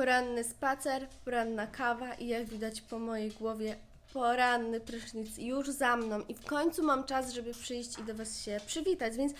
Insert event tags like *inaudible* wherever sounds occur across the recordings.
Poranny spacer, poranna kawa i jak widać po mojej głowie, poranny prysznic już za mną. I w końcu mam czas, żeby przyjść i do Was się przywitać, więc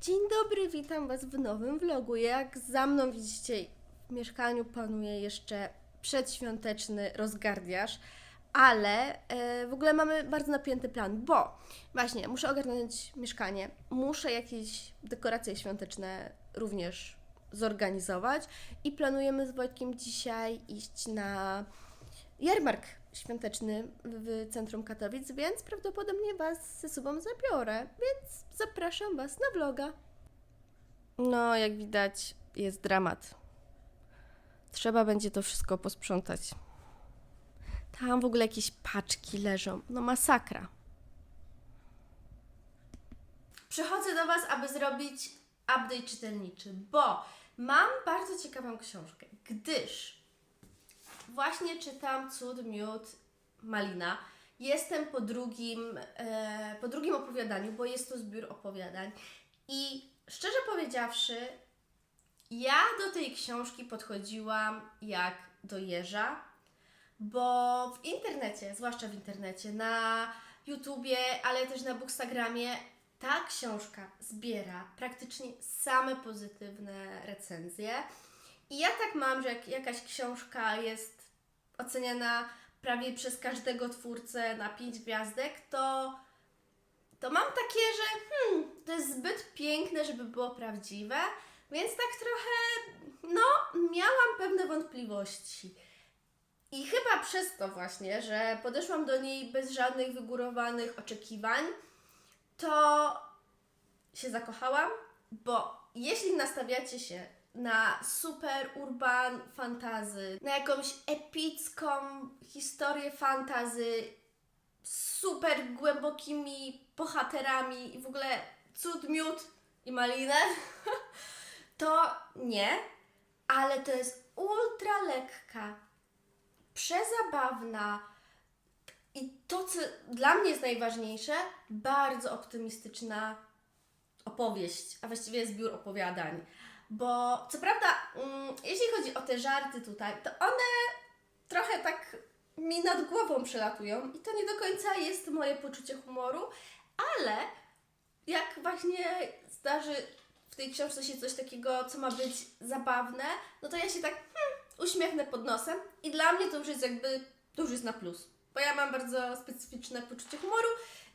dzień dobry, witam Was w nowym vlogu. Jak za mną widzicie, w mieszkaniu panuje jeszcze przedświąteczny rozgardiaż, ale e, w ogóle mamy bardzo napięty plan, bo właśnie muszę ogarnąć mieszkanie, muszę jakieś dekoracje świąteczne również zorganizować i planujemy z Wojtkiem dzisiaj iść na jarmark świąteczny w centrum Katowic, więc prawdopodobnie Was ze sobą zabiorę, więc zapraszam Was na vloga. No, jak widać, jest dramat. Trzeba będzie to wszystko posprzątać. Tam w ogóle jakieś paczki leżą. No masakra. Przychodzę do Was, aby zrobić update czytelniczy, bo mam bardzo ciekawą książkę, gdyż właśnie czytam Cud, Miód, Malina. Jestem po drugim, e, po drugim opowiadaniu, bo jest to zbiór opowiadań. I szczerze powiedziawszy, ja do tej książki podchodziłam jak do jeża, bo w internecie, zwłaszcza w internecie, na YouTubie, ale też na Bookstagramie, ta książka zbiera praktycznie same pozytywne recenzje. I ja tak mam, że jak jakaś książka jest oceniana prawie przez każdego twórcę na 5 gwiazdek, to, to mam takie, że hmm, to jest zbyt piękne, żeby było prawdziwe, więc tak trochę, no, miałam pewne wątpliwości. I chyba przez to właśnie, że podeszłam do niej bez żadnych wygórowanych oczekiwań, to się zakochałam, bo jeśli nastawiacie się na super urban fantazy, na jakąś epicką historię fantazy z super głębokimi bohaterami i w ogóle cud, miód i malinę, *laughs* to nie, ale to jest ultra lekka, przezabawna i to, co dla mnie jest najważniejsze, bardzo optymistyczna opowieść, a właściwie zbiór opowiadań. Bo co prawda, mm, jeśli chodzi o te żarty tutaj, to one trochę tak mi nad głową przelatują i to nie do końca jest moje poczucie humoru, ale jak właśnie zdarzy w tej książce się coś takiego, co ma być zabawne, no to ja się tak hmm, uśmiechnę pod nosem i dla mnie to już jest jakby, to już jest na plus. Bo ja mam bardzo specyficzne poczucie humoru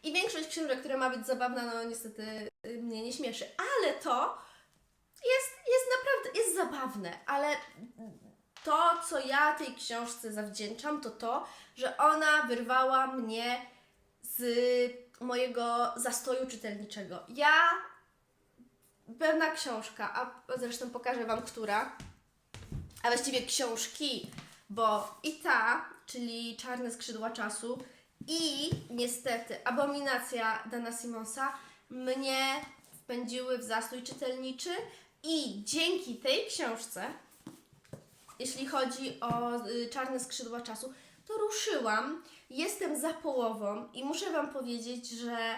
i większość książek, która ma być zabawna, no niestety y, mnie nie śmieszy. Ale to jest, jest naprawdę, jest zabawne, ale to, co ja tej książce zawdzięczam, to to, że ona wyrwała mnie z mojego zastoju czytelniczego. Ja, pewna książka, a zresztą pokażę Wam, która, a właściwie książki, bo i ta, czyli Czarne skrzydła czasu i niestety Abominacja Dana Simonsa mnie wpędziły w zastój czytelniczy i dzięki tej książce, jeśli chodzi o y, Czarne skrzydła czasu, to ruszyłam, jestem za połową i muszę Wam powiedzieć, że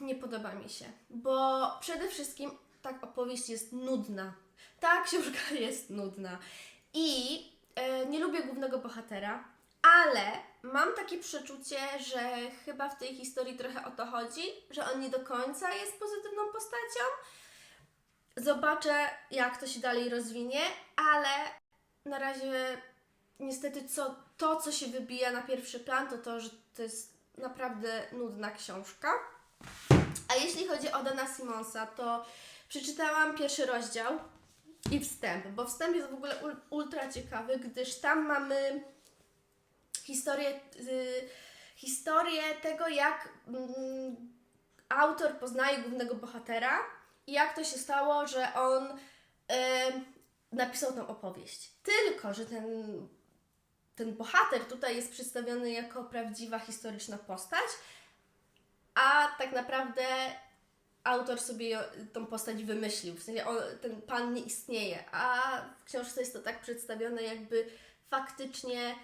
nie podoba mi się, bo przede wszystkim ta opowieść jest nudna. Ta książka *laughs* jest nudna i nie lubię głównego bohatera, ale mam takie przeczucie, że chyba w tej historii trochę o to chodzi, że on nie do końca jest pozytywną postacią. Zobaczę, jak to się dalej rozwinie, ale na razie niestety co, to, co się wybija na pierwszy plan, to to, że to jest naprawdę nudna książka. A jeśli chodzi o Dana Simonsa, to przeczytałam pierwszy rozdział i wstęp, bo wstęp jest w ogóle ul- ultra ciekawy, gdyż tam mamy historię, y, historię tego, jak mm, autor poznaje głównego bohatera i jak to się stało, że on y, napisał tą opowieść. Tylko, że ten, ten bohater tutaj jest przedstawiony jako prawdziwa historyczna postać, a tak naprawdę autor sobie tą postać wymyślił. W sensie on, ten pan nie istnieje, a w książce jest to tak przedstawione, jakby faktycznie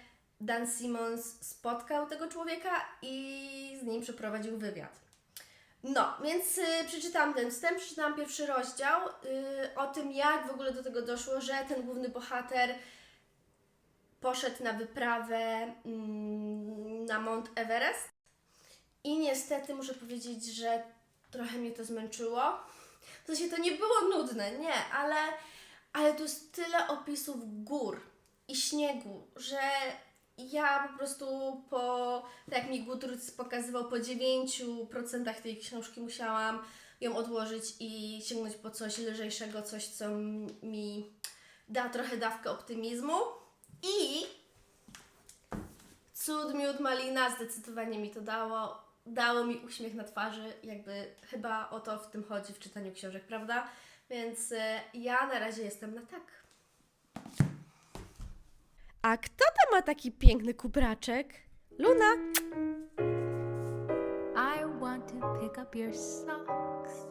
Dan Simmons spotkał tego człowieka i z nim przeprowadził wywiad. No, więc y, przeczytałam ten wstęp, przeczytałam pierwszy rozdział y, o tym, jak w ogóle do tego doszło, że ten główny bohater poszedł na wyprawę mm, na Mount Everest. I niestety muszę powiedzieć, że trochę mnie to zmęczyło. W sensie to nie było nudne, nie, ale, ale tu jest tyle opisów gór i śniegu, że ja po prostu po, tak jak mi Goodreads pokazywał, po 9% tej książki musiałam ją odłożyć i sięgnąć po coś lżejszego, coś co mi da trochę dawkę optymizmu. I cud, miód, malina zdecydowanie mi to dało. Dało mi uśmiech na twarzy, jakby chyba o to w tym chodzi w czytaniu książek, prawda? Więc e, ja na razie jestem na tak. A kto tam ma taki piękny kubraczek? Luna! I want to pick up your socks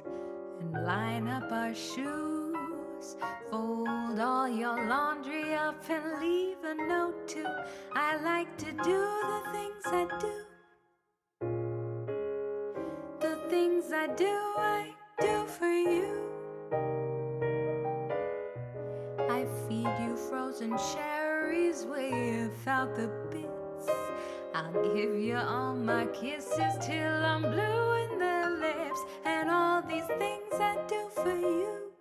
and line up our shoes. Fold all your laundry up and leave a note too. I like to do the things I do. Things I do, I do for you. I feed you frozen cherries without the bits. I'll give you all my kisses till I'm blue in the lips, and all these things I do for you.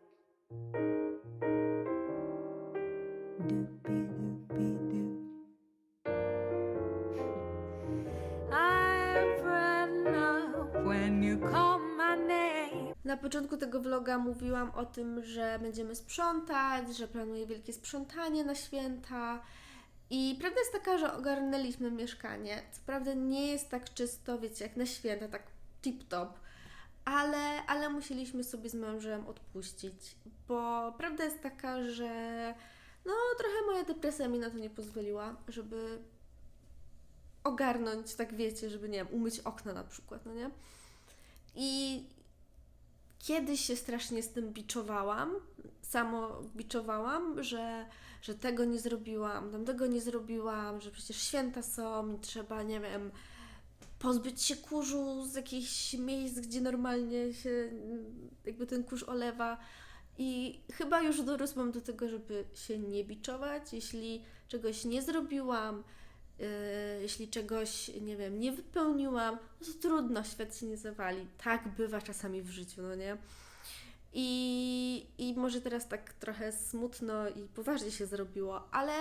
Na początku tego vloga mówiłam o tym, że będziemy sprzątać, że planuję wielkie sprzątanie na święta. I prawda jest taka, że ogarnęliśmy mieszkanie. Co prawda nie jest tak czysto, wiecie, jak na święta, tak tip-top, ale, ale musieliśmy sobie z mężem odpuścić, bo prawda jest taka, że no trochę moja depresja mi na to nie pozwoliła, żeby ogarnąć, tak wiecie, żeby nie wiem, umyć okna na przykład, no nie? I kiedyś się strasznie z tym biczowałam, samo biczowałam, że, że tego nie zrobiłam, tamtego nie zrobiłam, że przecież święta są i trzeba, nie wiem, pozbyć się kurzu z jakichś miejsc, gdzie normalnie się jakby ten kurz olewa. I chyba już dorosłam do tego, żeby się nie biczować, jeśli czegoś nie zrobiłam, jeśli czegoś, nie wiem, nie wypełniłam, no to trudno, świat się nie zawali. Tak bywa czasami w życiu, no nie? I, I może teraz tak trochę smutno i poważnie się zrobiło, ale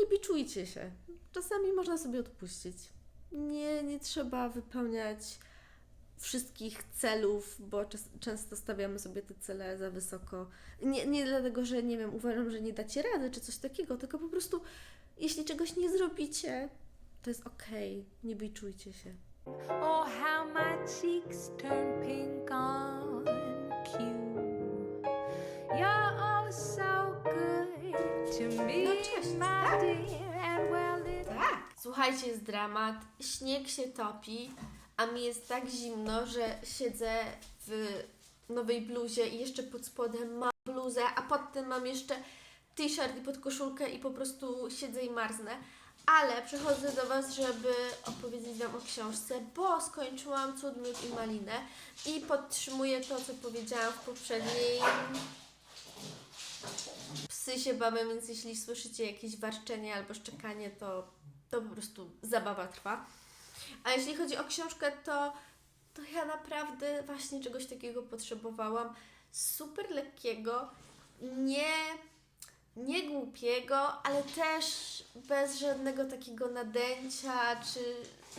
nie biczujcie się. Czasami można sobie odpuścić. Nie, nie trzeba wypełniać wszystkich celów, bo często stawiamy sobie te cele za wysoko. Nie, nie dlatego, że nie wiem, uważam, że nie dacie rady czy coś takiego, tylko po prostu jeśli czegoś nie zrobicie, to jest okej, nie biczujcie się. Oh, how my cheeks turn pink on cue. You're oh so good to me, No cześć, my tak. dear, and well Tak. Słuchajcie, jest dramat, śnieg się topi, a mi jest tak zimno, że siedzę w nowej bluzie i jeszcze pod spodem mam bluzę, a pod tym mam jeszcze t-shirt i podkoszulkę i po prostu siedzę i marznę. Ale przychodzę do Was, żeby opowiedzieć Wam o książce, bo skończyłam Cud, Miód i Malinę i podtrzymuję to, co powiedziałam w poprzedniej psy się bawią, więc jeśli słyszycie jakieś warczenie albo szczekanie, to, to po prostu zabawa trwa. A jeśli chodzi o książkę, to, to ja naprawdę właśnie czegoś takiego potrzebowałam. Super lekkiego, nie, nie głupiego, ale też bez żadnego takiego nadęcia, czy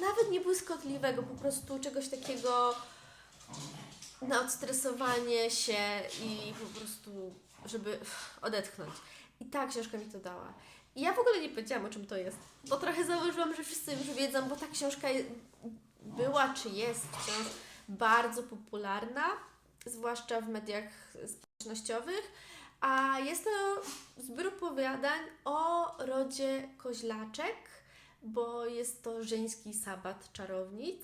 nawet nie błyskotliwego, po prostu czegoś takiego na odstresowanie się i po prostu, żeby odetchnąć. I ta książka mi to dała. I ja w ogóle nie powiedziałam, o czym to jest. Bo trochę założyłam, że wszyscy już wiedzą, bo ta książka była czy jest wciąż bardzo popularna, zwłaszcza w mediach społecznościowych. A jest to zbiór opowiadań o rodzie koźlaczek, bo jest to żeński sabat czarownic.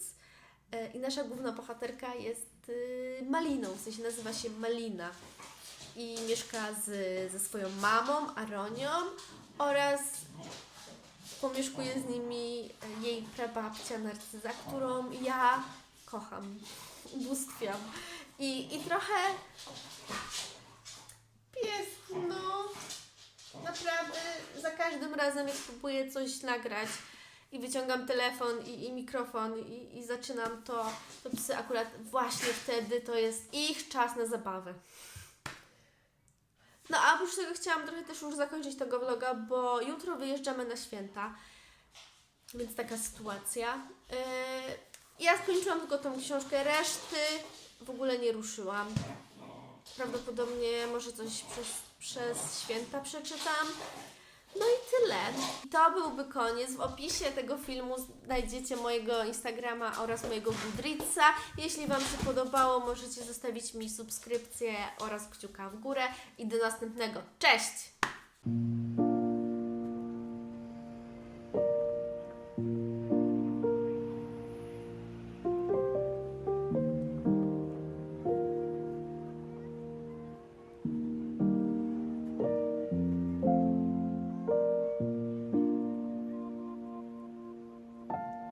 E, I nasza główna bohaterka jest y, Maliną, w sensie nazywa się Malina. I mieszka z, ze swoją mamą, Aronią oraz pomieszkuje z nimi e, jej prababcia Narcyza, którą ja kocham, ubóstwiam. I, i trochę pies, no naprawdę za każdym razem, jak próbuję coś nagrać i wyciągam telefon i, i mikrofon i, i zaczynam to, to psy akurat właśnie wtedy to jest ich czas na zabawę. No a oprócz tego chciałam trochę też już zakończyć tego vloga, bo jutro wyjeżdżamy na święta. Więc taka sytuacja. Yy, ja skończyłam tylko tą książkę, reszty w ogóle nie ruszyłam. Prawdopodobnie może coś przez, przez święta przeczytam. No i tyle. To byłby koniec. W opisie tego filmu znajdziecie mojego Instagrama oraz mojego Goodreadsa. Jeśli Wam się podobało, możecie zostawić mi subskrypcję oraz kciuka w górę. I do następnego. Cześć!